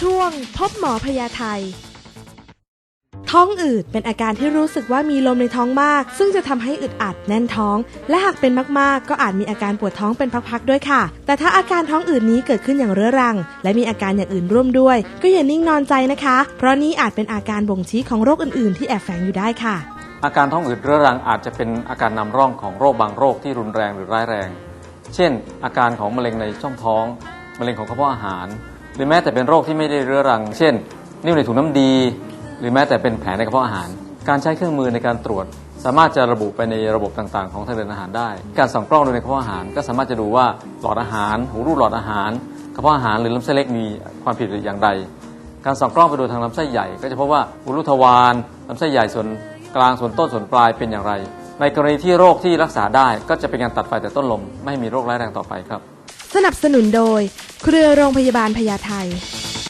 ช่วงพบหมอพยาไทย ท้องอืดเป็นอาการที่รู้สึกว่ามีลมในท้องมาก ซึ่งจะทำให้อึดอัดแน่นท้อง และหากเป็นมากๆ ก็อาจมีอาการปวดท้องเป็นพักๆด้วยค่ะ แต่ถ้าอาการท้องอืดนี้เกิดขึ้นอย่างเรื้อรัง และมีอาการอย่างอื่นร่วมด้วย ก็อย่านิ่งนอนใจนะคะ เพราะนี้อาจเป็นอาการบ่งชี้ของโรคอื่นๆ ที่แอบแฝงอยู่ได้ค่ะ อาการท้องอืดเรื้อรังอาจจะเป็นอาการนำร่องของโรคบางโรคที่รุนแรงหรือร้ายแรง เช่น อาการของมะเร็งในช่องท้อง มะเร็งของกระเพาะอาหาร หรือแม้แต่เป็นโรคที่ไม่ได้เรื้อรัง เช่น นิ่วในถุงน้ำดี หรือแม้แต่เป็นแผลในกระเพาะอาหาร การใช้เครื่องมือในการตรวจ สามารถจะระบุไปในระบบต่างๆ ของทางเดินอาหารได้ การส่องกล้องดูในกระเพาะอาหาร ก็สามารถจะดูว่าหลอดอาหาร หูรูดหลอดอาหารกระเพาะอาหารหรือลำไส้เล็กมีความผิดหรืออย่างไรการส่องกล้องไปดูทางลำไส้ใหญ่ ก็จะพบว่าอุรุทวารลำไส้ใหญ่ส่วนกลางส่วนต้นส่วนปลายเป็นอย่างไร ในกรณีที่โรคที่รักษาได้ก็จะเป็นการตัดไฟแต่ต้นลม ไม่ให้มีโรคร้ายแรงต่อไปครับ สนับสนุนโดย เครือโรงพยาบาลพญาไท